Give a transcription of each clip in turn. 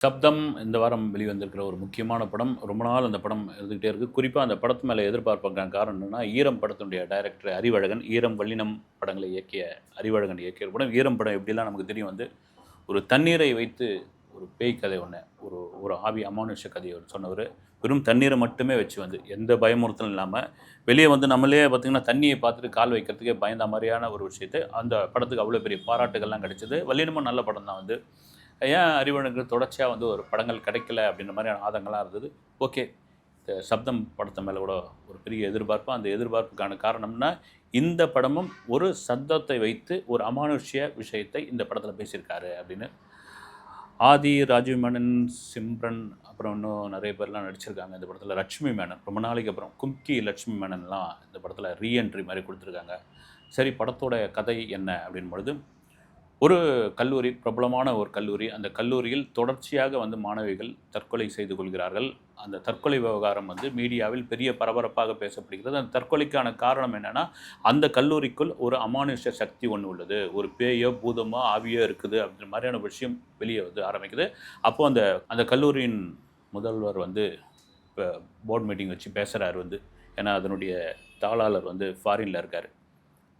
சப்தம் இந்த வாரம் வெளிவந்திருக்கிற ஒரு முக்கியமான படம். ரொம்ப நாள் அந்த படம் இருந்துகிட்டே இருக்குது குறிப்பாக அந்த படத்து மேலே எதிர்பார்ப்பாங்க காரணம் என்னென்னா ஈரம் படத்தினுடைய டைரக்டர் அறிவழகன் ஈரம் வள்ளினம் படங்களை இயக்கிய அறிவழகன் இயக்கிய படம். ஈரம் படம் எப்படிலாம் நமக்கு தெரியும் வந்து ஒரு தண்ணீரை வைத்து ஒரு பேய் கதை ஒன்று ஒரு ஒரு ஆவி அமானுஷ கதையை சொன்னவர். வெறும் தண்ணீரை மட்டுமே வச்சு வந்து எந்த பயமுறுத்தலும் இல்லாமல் வெளியே வந்து நம்மளே பார்த்திங்கன்னா தண்ணியை பார்த்துட்டு கால் வைக்கிறதுக்கே பயந்த மாதிரியான ஒரு விஷயத்தை அந்த படத்துக்கு அவ்வளோ பெரிய பாராட்டுகள்லாம் கிடைச்சது. வள்ளினமும் நல்ல படம் தான் வந்து. ஏன் அறிவனுக்கு தொடர்ச்சியாக வந்து ஒரு படங்கள் கிடைக்கல அப்படின்ற மாதிரியான ஆதங்கள்லாம் இருந்தது. ஓகே. இந்த சப்தம் படத்தை மேலே கூட ஒரு பெரிய எதிர்பார்ப்பு. அந்த எதிர்பார்ப்புக்கான காரணம்னா இந்த படமும் ஒரு சப்தத்தை வைத்து ஒரு அமானுஷ்ய விஷயத்தை இந்த படத்தில் பேசியிருக்காரு அப்படின்னு. ஆதி ராஜீவ் மேனன் சிம்ரன் அப்புறம் இன்னும் நிறைய பேர்லாம் நடிச்சிருக்காங்க இந்த படத்தில். லட்சுமி மேனன் ரொம்ப நாளைக்கு அப்புறம் கும்கி லட்சுமி மேனன்லாம் இந்த படத்தில் ரீஎன்ட்ரி மாதிரி கொடுத்துருக்காங்க. சரி படத்தோட கதை என்ன அப்படின் பொழுது ஒரு கல்லூரி பிரபலமான ஒரு கல்லூரி அந்த கல்லூரியில் தொடர்ச்சியாக வந்து மாணவிகள் தற்கொலை செய்து கொள்கிறார்கள். அந்த தற்கொலை விவகாரம் வந்து மீடியாவில் பெரிய பரபரப்பாக பேசப்படுகிறது. அந்த தற்கொலைக்கான காரணம் என்னென்னா அந்த கல்லூரிக்குள் ஒரு அமானுஷ சக்தி ஒன்று உள்ளது. ஒரு பேயோ பூதமோ ஆவியோ இருக்குது அப்படின்ற மாதிரியான விஷயம் வெளியே வந்து ஆரம்பிக்குது. அப்போது அந்த அந்த கல்லூரியின் முதல்வர் வந்து இப்போ போர்ட் மீட்டிங் வச்சு பேசுகிறாரு வந்து. ஏன்னா அதனுடைய தாளாளர் வந்து ஃபாரினில் இருக்கார்.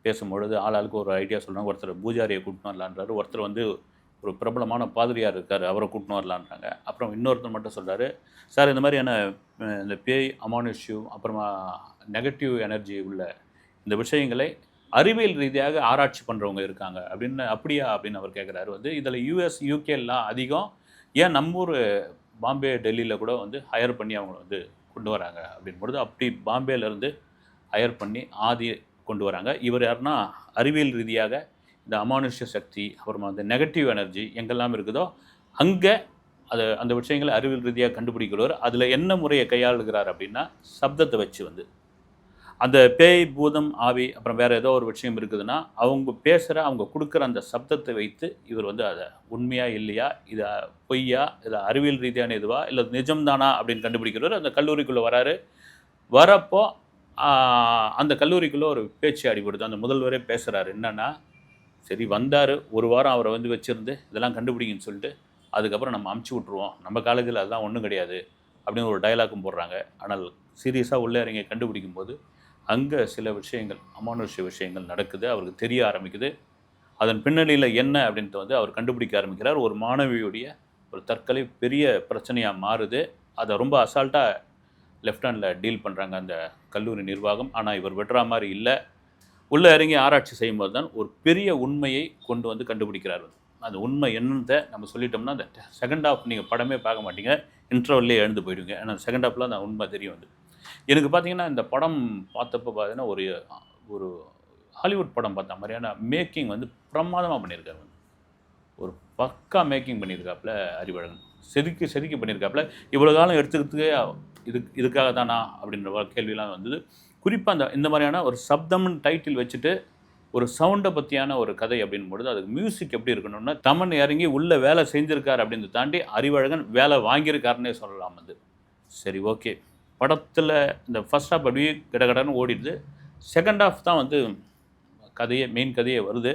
பேசும்பொழுது ஆளாளுக்கு ஒரு ஐடியா சொல்கிறாங்க ஒருத்தர் பூஜாரியை கூட்டின்னு வரலான்றாரு. ஒருத்தர் வந்து ஒரு பிரபலமான பாதிரியார் இருக்கார் அவரை கூட்டின்னு வரலான்றாங்க. அப்புறம் இன்னொருத்தர் மட்டும் சொல்கிறாரு சார் இந்த மாதிரியான இந்த பேய் அமானுஷ்யம் அப்புறமா நெகட்டிவ் எனர்ஜி உள்ள இந்த விஷயங்களை அறிவியல் ரீதியாக ஆராய்ச்சி பண்ணுறவங்க இருக்காங்க. அப்படின்னு அப்படியா? அப்படின்னு அவர் கேட்குறாரு வந்து இதில் யூஎஸ் யூகேலாம் அதிகம் ஏன் நம்ம ஊர் பாம்பே டெல்லியில் கூட வந்து ஹையர் பண்ணி அவங்கள வந்து கொண்டு வராங்க? அப்படின் பொழுது அப்படி பாம்பேலேருந்து ஹையர் பண்ணி ஆதி கொண்டு வராங்க. இவர் யாருன்னா அறிவியல் ரீதியாக இந்த அமானுஷ்ய சக்தி அப்புறமா அந்த நெகட்டிவ் எனர்ஜி எங்கெல்லாம் இருக்குதோ அங்கே அது அந்த விஷயங்களை அறிவியல் ரீதியாக கண்டுபிடிக்கிறவர். அதில் என்ன முறையை கையாளுகிறார் அப்படின்னா சப்தத்தை வச்சு வந்து. அந்த பேய் பூதம் ஆவி அப்புறம் வேறு ஏதோ ஒரு விஷயம் இருக்குதுன்னா அவங்க பேசுகிற அவங்க கொடுக்குற அந்த சப்தத்தை வைத்து இவர் வந்து அதை உண்மையாக இல்லையா இதை பொய்யா இதை அறிவியல் ரீதியான இதுவா இல்லை நிஜம்தானா அப்படின்னு கண்டுபிடிக்கிறவர் அந்த கல்லூரிக்குள்ளே வராரு. வரப்போ அந்த கல்லூரிக்குள்ளே ஒரு பேச்சு அடிபடுது. அந்த முதல்வரே பேசுகிறாரு என்னென்னா சரி வந்தார். ஒரு வாரம் அவரை வந்து வச்சுருந்து இதெல்லாம் கண்டுபிடிங்கன்னு சொல்லிட்டு அதுக்கப்புறம் நம்ம அமுச்சு விட்ருவோம் நம்ம காலேஜில் அதெல்லாம் ஒன்றும் கிடையாது. அப்படின்னு ஒரு டைலாக்கும் போடுறாங்க. ஆனால் சீரியஸாக உள்ளே இறங்கி கண்டுபிடிக்கும் போது அங்கே சில விஷயங்கள் அமானுஷ்ய விஷயங்கள் நடக்குது. அவருக்கு தெரிய ஆரம்பிக்குது. அதன் பின்னணியில் என்ன அப்படின்ட்டு வந்து அவர் கண்டுபிடிக்க ஆரம்பிக்கிறார். ஒரு மாணவியுடைய ஒரு தற்கொலை பெரிய பிரச்சனையாக மாறுது. அதை ரொம்ப அசால்ட்டாக லெஃப்ட் ஹேண்டில் டீல் பண்ணுறாங்க அந்த கல்லூரி நிர்வாகம். ஆனால் இவர் விடுற மாதிரி இல்லை. உள்ளே இறங்கி ஆராய்ச்சி செய்யும்போது தான் ஒரு பெரிய உண்மையை கொண்டு வந்து கண்டுபிடிக்கிறார் அந்த உண்மை என்னத்தை நம்ம சொல்லிட்டோம்னா அந்த செகண்ட் ஆஃப் நீங்கள் படமே பார்க்க மாட்டீங்க. இன்டர்வல்லே எழுந்து போயிடுவீங்க. ஏன்னா செகண்ட் ஆஃபில் அந்த உண்மை தெரியும் வந்து. எனக்கு பார்த்தீங்கன்னா இந்த படம் பார்த்தப்போ பார்த்தீங்கன்னா ஒரு ஒரு ஹாலிவுட் படம் பார்த்த மாதிரியான மேக்கிங் வந்து பிரமாதமாக பண்ணியிருக்காரு ஒரு பக்கா மேக்கிங் பண்ணியிருக்காப்புல அறிவழகன். செதுக்கி செதுக்கி பண்ணியிருக்காப்புல. இவ்வளோ காலம் எடுத்துக்கிறதுக்கே இது இதுக்காக தானா அப்படின்ற கேள்வியெலாம் கேள்விலாம் வந்தது. குறிப்பாக அந்த இந்த மாதிரியான ஒரு சப்தம்னு டைட்டில் வச்சுட்டு ஒரு சவுண்டை பற்றியான ஒரு கதை அப்படின் பொழுது அதுக்கு மியூசிக் எப்படி இருக்கணும்னா தமன் இறங்கி உள்ளே வேலை செஞ்சுருக்கார் அப்படின்னு தாண்டி அறிவழகன் வேலை வாங்கியிருக்காருன்னே சொல்லலாம் வந்து சரி ஓகே படத்தில் இந்த ஃபர்ஸ்ட் ஹாஃப் அப்படியே கடகடன்னு ஓடிடுது. செகண்ட் ஹாஃப் தான் வந்து கதையே மெயின் கதையே வருது.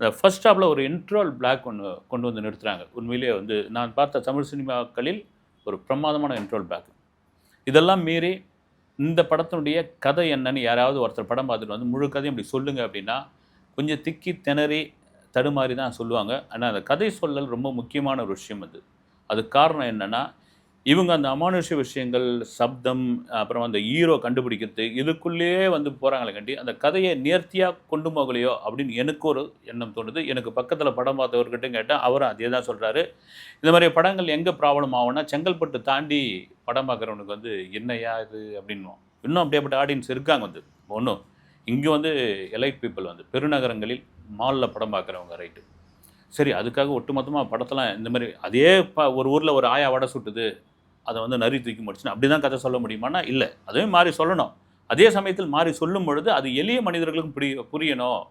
அந்த ஃபர்ஸ்ட் ஸ்டாப்பில் ஒரு இன்ட்ரோல் பிளாக் ஒன்று கொண்டு வந்து நிறுத்துறாங்க. உண்மையிலேயே வந்து நான் பார்த்த தமிழ் சினிமாக்களில் ஒரு பிரமாதமான இன்ட்ரோல் பிளாக் இதெல்லாம் மீறி இந்த படத்தினுடைய கதை என்னன்னு யாராவது ஒருத்தர் படம் பார்த்துட்டு வந்து முழு கதையும் இப்படி சொல்லுங்கள் அப்படின்னா கொஞ்சம் திக்கி திணறி தடுமாறி தான் சொல்லுவாங்க. ஆனால் அந்த கதை சொல்லல் ரொம்ப முக்கியமான ஒரு விஷயம் அது. அது காரணம் என்னன்னா இவங்க அந்த அமானுஷ்ய விஷயங்கள் சப்தம் அப்புறம் அந்த ஹீரோ கண்டுபிடிக்கிறது இதுக்குள்ளேயே வந்து போகிறாங்களே கண்டி அந்த கதையை நேர்த்தியாக கொண்டு போகலையோ அப்படின்னு எனக்கு ஒரு எண்ணம் தோணுது. எனக்கு பக்கத்தில் படம் பார்த்தவர்கிட்ட கேட்டால் அவரும் அதே தான் சொல்கிறாரு இந்த மாதிரி படங்கள் எங்கே ப்ராப்ளம் ஆகும்னா செங்கல்பட்டு தாண்டி படம் பார்க்குறவனுக்கு வந்து என்னையா இது? அப்படின்வோம் இன்னும் அப்படியேப்பட்ட ஆடியன்ஸ் இருக்காங்க வந்து. ஒன்றும் இங்கே வந்து எலைட் பீப்புள் வந்து பெருநகரங்களில் மாலில் படம் பார்க்குறவங்க ரைட்டு சரி அதுக்காக ஒட்டுமொத்தமாக படத்தெல்லாம் இந்த மாதிரி அதே ப ஒரு ஊரில் ஒரு ஆயா வடை சுட்டுது அதை வந்து நரி தூக்கி முடிச்சுன்னு. அப்படி தான் கதை சொல்ல முடியுமானா இல்லை. அதுவே மாறி சொல்லணும். அதே சமயத்தில் மாறி சொல்லும் பொழுது அது எளிய மனிதர்களுக்கும் புரிய புரியணும்.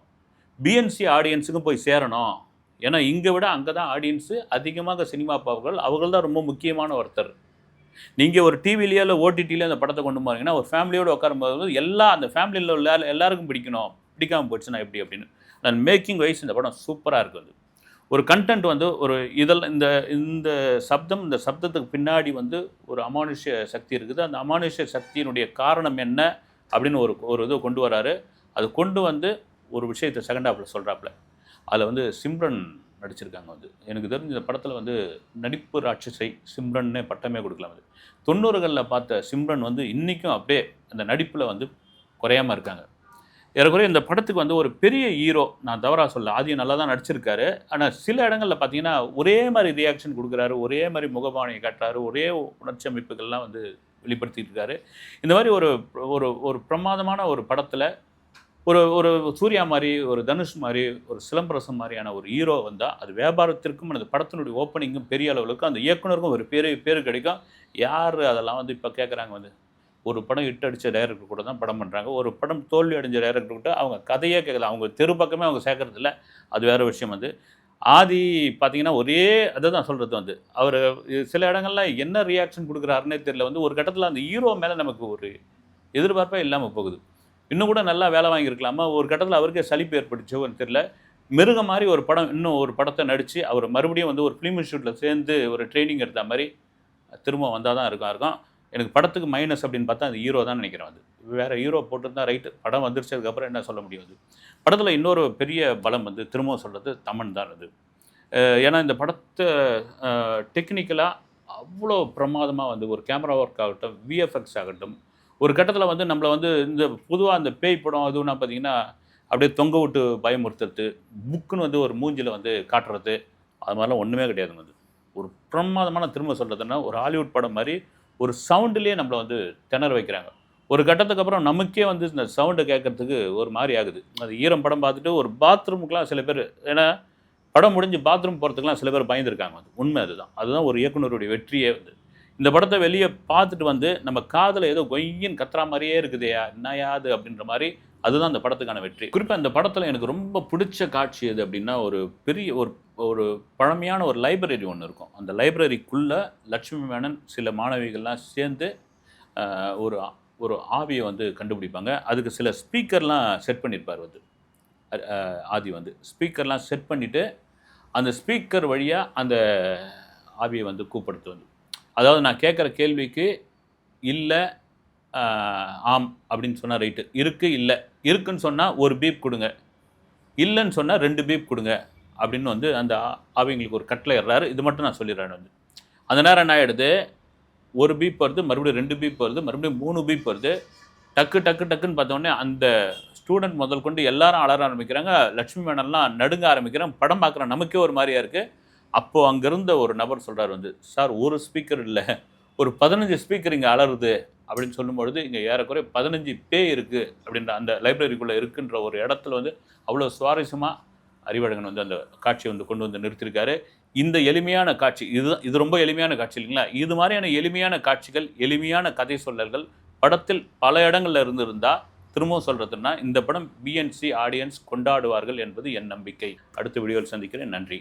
பிஎன்சி ஆடியன்ஸுக்கும் போய் சேரணும். ஏன்னா இங்கே விட அங்கே தான் ஆடியன்ஸு அதிகமாக சினிமா பார்ப்பவர்கள் அவர்கள் தான் ரொம்ப முக்கியமான ஒருத்தர். நீங்கள் ஒரு டிவிலேயோ இல்லை ஓடிடியில அந்த படத்தை கொண்டு போகிறீங்கன்னா ஒரு ஃபேமிலியோடு உட்காரும்போது எல்லா அந்த ஃபேமிலியில் உள்ள எல்லாருக்கும் பிடிக்கணும். பிடிக்காமல் போச்சுன்னா எப்படி அப்படின்னு. நான் மேக்கிங் வைஸ் இந்த படம் சூப்பராக இருக்குது ஒரு கண்டென்ட் வந்து ஒரு இதில் இந்த இந்த சப்தம் இந்த சப்தத்துக்கு பின்னாடி வந்து ஒரு அமானுஷ்ய சக்தி இருக்குது. அந்த அமானுஷ்ய சக்தியினுடைய காரணம் என்ன அப்படின்னு ஒரு ஒரு இது கொண்டு வராரு. அது கொண்டு வந்து ஒரு விஷயத்தை செகண்ட் ஹாஃபில் சொல்கிறாப்புல அதில் வந்து சிம்ரன் நடிச்சிருக்காங்க வந்து. எனக்கு தெரிஞ்ச இந்த படத்தில் வந்து நடிப்பு ராட்சசை சிம்ரன்னே பட்டமே கொடுக்கலாம் அது. தொண்ணூறுகளில் பார்த்த சிம்ரன் வந்து இன்றைக்கும் அப்படியே அந்த நடிப்பில் வந்து குறையாமல் இருக்காங்க. ஏறக்குறைய இந்த படத்துக்கு வந்து ஒரு பெரிய ஹீரோ நான் தவறாக சொல்ல ஆதியம் நல்லா தான் நடிச்சிருக்காரு. ஆனால் சில இடங்களில் பார்த்தீங்கன்னா ஒரே மாதிரி ரியாக்ஷன் கொடுக்குறாரு ஒரே மாதிரி முகபாவனையை காட்டுறாரு ஒரே உணர்ச்சி அமைப்புகள்லாம் வந்து வெளிப்படுத்திட்டு இருக்காரு. இந்த மாதிரி ஒரு ஒரு ஒரு பிரமாதமான ஒரு படத்தில் ஒரு ஒரு சூர்யா மாதிரி ஒரு தனுஷ் மாதிரி ஒரு சிலம்பரசம் மாதிரியான ஒரு ஹீரோ வந்தால் அது வியாபாரத்திற்கும் அந்த படத்தினுடைய ஓப்பனிங்கும் பெரிய அளவுக்கு அந்த இயக்குனருக்கும் ஒரு பேர் பேர் கிடைக்கும். யார் அதெல்லாம் வந்து இப்போ கேட்குறாங்க வந்து? ஒரு படம் இட்டு அடித்த டைரக்டர் கூட தான் படம் பண்ணுறாங்க ஒரு படம் தோல்வி அடைஞ்ச டைரக்டர் கூட அவங்க கதையே கேட்கல அவங்க தெரு பக்கமே அவங்க சேர்க்கறதில்ல அது வேறு விஷயம் வந்து ஆதி பார்த்தீங்கன்னா ஒரே அதை தான் சொல்கிறது வந்து. அவர் சில இடங்கள்ல என்ன ரியாக்ஷன் கொடுக்குறாருன்னே தெரியல. வந்து ஒரு கட்டத்தில் அந்த ஹீரோ மேலே நமக்கு ஒரு எதிர்பார்ப்பே இல்லாமல் போகுது. இன்னும் கூட நல்லா வேலை வாங்கியிருக்கலாமா? ஒரு கட்டத்தில் அவருக்கே சலிப்பு ஏற்பட்டுச்சோ தெரியல. மிருகம் மாதிரி ஒரு படம் இன்னும் ஒரு படத்தை நடித்து அவர் மறுபடியும் வந்து ஒரு ஃபிலிம் இன்ஸ்டியூட்டில் சேர்ந்து ஒரு ட்ரைனிங் எடுத்த மாதிரி திரும்ப வந்தால் தான் இருக்கும். இருக்கும் எனக்கு படத்துக்கு மைனஸ் அப்படின்னு பார்த்தா அது ஹீரோ தான் நினைக்கிறேன் அது. வேறு ஹீரோ போட்டிருந்தா ரைட்டு படம் வந்துருச்சதுக்கப்புறம் என்ன சொல்ல முடியாது படத்தில் இன்னொரு பெரிய பலம் வந்து திரும்பவும் சொல்கிறது தமன் தான் அது. ஏன்னா இந்த படத்தை டெக்னிக்கலாக அவ்வளோ பிரமாதமாக வந்து ஒரு கேமரா ஒர்க் ஆகட்டும் விஎஃப்எக்ஸ் ஆகட்டும் ஒரு கட்டத்தில் வந்து நம்மளை வந்து இந்த பொதுவாக அந்த பேய் படம் அதுனா பார்த்தீங்கன்னா அப்படியே தொங்க விட்டு பயமுறுத்துறது புக்குன்னு வந்து ஒரு மூஞ்சில் வந்து காட்டுறது அது மாதிரிலாம் ஒன்றுமே கிடையாது வந்து ஒரு பிரமாதமான திரும்ப சொல்கிறதுன்னா ஒரு ஹாலிவுட் படம் மாதிரி ஒரு சவுண்டுலேயே நம்மளை வந்து திணற வைக்கிறாங்க. ஒரு கட்டத்துக்கு அப்புறம் நமக்கே வந்து இந்த சவுண்டை கேட்கறதுக்கு ஒரு மாதிரி ஆகுது. அது ஈரம் படம் பார்த்துட்டு ஒரு பாத்ரூமுக்குலாம் சில பேர் ஏன்னா படம் முடிஞ்சு பாத்ரூம் போகிறதுக்குலாம் சில பேர் பயந்துருக்காங்க. அது உண்மை அதுதான். அதுதான் ஒரு இயக்குனருடைய வெற்றியே வந்து. இந்த படத்தை வெளியே பார்த்துட்டு வந்து நம்ம காதில் ஏதோ கொய்யின் கத்துறா மாதிரியே இருக்குதேயா? என்னையாது அப்படின்ற மாதிரி அதுதான் அந்த படத்துக்கான வெற்றி. குறிப்பாக இந்த படத்தில் எனக்கு ரொம்ப பிடிச்ச காட்சி எது அப்படின்னா ஒரு பெரிய ஒரு ஒரு பழமையான ஒரு லைப்ரரி ஒன்று இருக்கும். அந்த லைப்ரரிக்குள்ளே லட்சுமி மேனன் சில மாணவிகள்லாம் சேர்ந்து ஒரு ஒரு ஆவியை வந்து கண்டுபிடிப்பாங்க. அதுக்கு சில ஸ்பீக்கர்லாம் செட் பண்ணியிருப்பார் வந்து. ஆதி வந்து. ஸ்பீக்கர்லாம் செட் பண்ணிவிட்டு அந்த ஸ்பீக்கர் வழியாக அந்த ஆவியை வந்து கூப்பிடுத்து வந்து. அதாவது நான் கேட்குற கேள்விக்கு இல்லை ஆம் அப்படின்னு சொன்னால் ரைட்டு இருக்குது இல்லை. இருக்குன்னு சொன்னால் ஒரு பீப் கொடுங்க. இல்லைன்னு சொன்னால் ரெண்டு பீப் கொடுங்க. அப்படின்னு வந்து அந்த அவங்களுக்கு ஒரு கட்டில் இடுறாரு இது மட்டும் நான் சொல்லிடுறேன் வந்து. அந்த நேரம் என்ன ஆகிடுது ஒரு பீப் வருது மறுபடியும் ரெண்டு பீப் வருது மறுபடியும் மூணு பீப் வருது. டக்கு டக்கு டக்குன்னு பார்த்த அந்த ஸ்டூடெண்ட் முதல் கொண்டு எல்லாரும் அலற ஆரம்பிக்கிறாங்க. லட்சுமி மேனன்லாம் நடுங்க ஆரம்பிக்கிறேன் படம் பார்க்குற நமக்கே ஒரு மாதிரியா இருக்குது அப்போது அங்கேருந்த ஒரு நபர் சொல்கிறார் வந்து சார் ஒரு ஸ்பீக்கர் இல்லை. ஒரு பதினஞ்சு ஸ்பீக்கர் இங்கே அலறுது. அப்படின்னு சொல்லும்பொழுது இங்கே ஏறக்குறைய பதினஞ்சு பே இருக்குது அப்படின்ற அந்த லைப்ரரிக்குள்ளே இருக்குன்ற ஒரு இடத்துல வந்து அவ்வளோ சுவாரஸ்யமாக அறிவழகன் வந்து அந்த காட்சியை வந்து கொண்டு வந்து நிறுத்தியிருக்காரு. இந்த எளிமையான காட்சி இது இது ரொம்ப எளிமையான காட்சி இல்லைங்களா? இது மாதிரியான எளிமையான காட்சிகள் எளிமையான கதை சொல்லல்கள் படத்தில் பல இடங்கள்ல இருந்து இருந்தால் திரும்பவும் சொல்கிறதுன்னா இந்த படம் பிஎன்சி ஆடியன்ஸ் கொண்டாடுவார்கள் என்பது என் நம்பிக்கை. அடுத்த வீடியோவில் சந்திக்கிறேன். நன்றி.